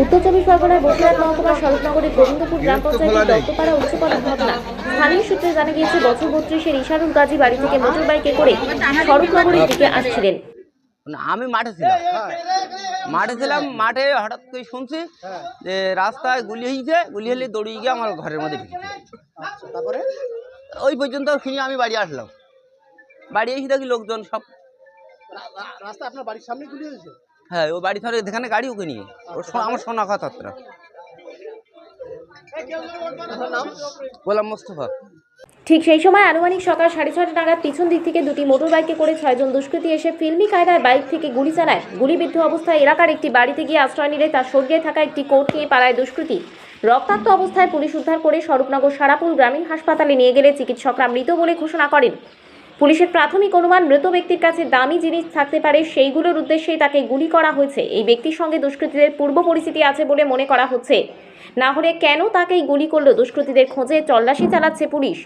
উত্তর চব্বিশ পরগনার বসিরহাট মহকুমার শরৎনগরের গোবিন্দপুর গ্রাম পঞ্চায়েতের দত্তপাড়া উচ্চপাড়ার ঘটনা স্থানীয় সূত্রে জানা গিয়েছে বছর বত্রিশের ইশারুল গাজী বাড়ি থেকে মোটর বাইকে করে শরৎনগরের দিকে আসছিলেন। আমি মাঠে ছিলাম। মাঠে ছিলাম মাঠে হঠাৎ করে শুনছি যে রাস্তায় গুলি হয়েছে গুলি হলে দৌড়িয়ে গিয়ে আমার ঘরের মধ্যে তারপরে? ওই পর্যন্ত শুনি আমি বাড়ি আসলাম। বাড়ি এসে দেখি লোকজন সব রাস্তা আপনার বাড়ির সামনে গুলি হয়েছে? হ্যাঁ ও বাড়ি ধরে যেখানে গাড়ি ওকে নিয়ে। ওর আমার শোনা কথা গোলাম মোস্তফা। ঠিক সেই সময় আনুমানিক সকাল সাড়ে ছটা নাগাদ পিছন দিক থেকে দুটি মোটর বাইকে করে ছয়জন দুষ্কৃতী এসে ফিল্মি কায়দায় বাইক থেকে গুলি চালায়। গুলিবিদ্ধ অবস্থায় এলাকার একটি বাড়িতে গিয়ে আশ্রয় নিলে তার সরিয়ে থাকা একটি কোর্ট নিয়ে পালায় দুষ্কৃতী। রক্তাক্ত অবস্থায় পুলিশ উদ্ধার করে স্বরূপনগর সারাপুল গ্রামীণ হাসপাতালে নিয়ে গেলে চিকিৎসকরা মৃত বলে ঘোষণা করেন। পুলিশের প্রাথমিক অনুমান, মৃত ব্যক্তির কাছে দামি জিনিস থাকতে পারে, সেইগুলোর উদ্দেশ্যেই তাকে গুলি করা হয়েছে। এই ব্যক্তির সঙ্গে দুষ্কৃতীদের পূর্ব পরিস্থিতি আছে বলে মনে করা হচ্ছে। না হলে কেন তাকেই গুলি করল দুষ্কৃতীদের খোঁজে তল্লাশি চালাচ্ছে পুলিশ?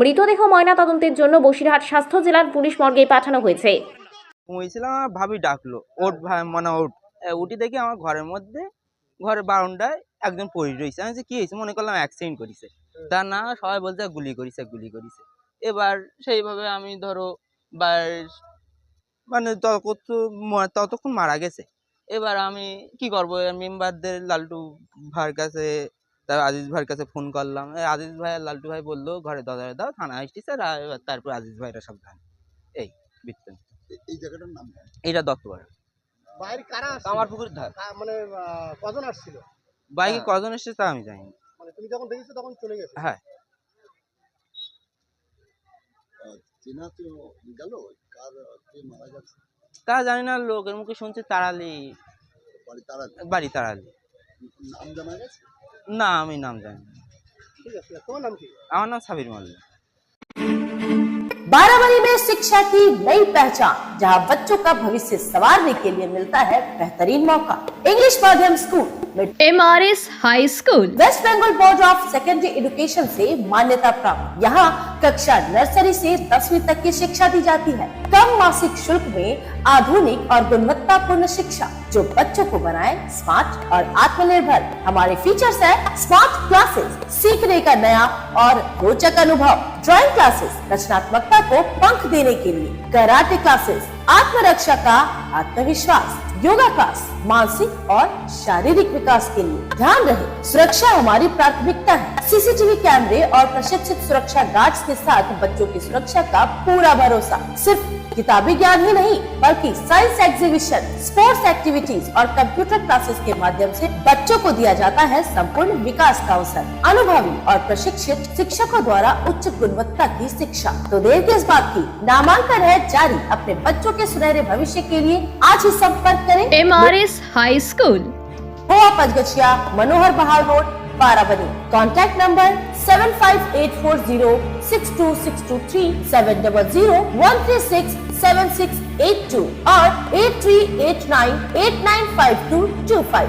মৃতদেহ ময়নাতদন্তের জন্য বসিরহাট স্বাস্থ্য জেলার পুলিশ মর্গে পাঠানো হয়েছে। ভাবি ডাকলো। ওট মানে ওট উঠি দেখি আমার ঘরের মধ্যে, ঘরের বারান্দায় একজন পড়ে রয়েছে। আমি কি হয়েছে? মনে করলাম অ্যাক্সিডেন্ট করেছে। তা না, সবাই বলছে গুলি করেছে গুলি করেছে। এবার সেইভাবে আমি ধরো বা মানে ততক্ষণ মারা গেছে? এবার আমি কি করব? মেম্বারদের লালটু ভাইয়ের কাছে তার আজিজ ভাইয়ের কাছে ফোন করলাম। এই আজিজ ভাই আর লালটু ভাই বলল ঘরে দরজা দাও থানা আসছি স্যার আর এবার তারপর আজিজ ভাইরা সব জানে। এই বৃত্তান্ত এই জায়গাটার নাম এটা দত্তপাড়া। বাইরে কারা আসছিল? পুকুর ধার। মানে কজন আসছিল? বাইকে হ্যাঁ। কজন এসেছে তা আমি জানি না। মানে তুমি যখন দেখেছ তখন চলে গেছে? হ্যাঁ। তো গেল কার কে মারা গেছে তা জানি না লোকের মুখে শুনছি তাড়ালি বাড়ি তারা বাড়ি তাড়ালি নাম জানা গেছে না আমি নাম জানি না ঠিক আছে তোমার নাম কি আমার নাম সাবির মাল্লা बाराबरी में शिक्षा की नई पहचान जहां बच्चों का भविष्य संवारने के लिए मिलता है बेहतरीन मौका इंग्लिश माध्यम स्कूल में S high school West Bengal board of secondary education से मान्यता प्राप्त। यहाँ कक्षा नर्सरी से दसवीं तक की शिक्षा दी जाती है। कम मासिक शुल्क में आधुनिक और गुणवत्तापूर्ण शिक्षा। जो बच्चों को बनाए स्मार्ट और आत्मनिर्भर। हमारे फीचर्स है स्मार्ट क्लासेस सीखने का नया और रोचक अनुभव। ड्राइंग क्लासेस रचनात्मकता को पंख देने के लिए। कराटे क्लासेस आत्मरक्षा का आत्मविश्वास। योगा क्लास मानसिक और शारीरिक विकास के लिए। ध्यान रहे, सुरक्षा हमारी प्राथमिकता है। सीसीटीवी कैमरे और प्रशिक्षित सुरक्षा गार्ड्स के साथ बच्चों की सुरक्षा का पूरा भरोसा। सिर्फ़ किताबी ज्ञान ही नहीं, बल्कि साइंस एग्जीबिशन स्पोर्ट्स एक्टिविटीज़ और कंप्यूटर क्लासेस के माध्यम से बच्चों को दिया जाता है संपूर्ण विकास का अवसर अनुभवी और प्रशिक्षित शिक्षकों द्वारा उच्च गुणवत्ता की शिक्षा। तो देर किस बात की? नामांकन है जारी। अपने बच्चों के सुनहरे भविष्य के लिए आज ही संपर्क करें। M R S high school. Goa Pachgachhia Manohar Bahal road Barabani contact number seven five eight four zero six two six two three seven double zero one three six seven six 82 or 8389 895225.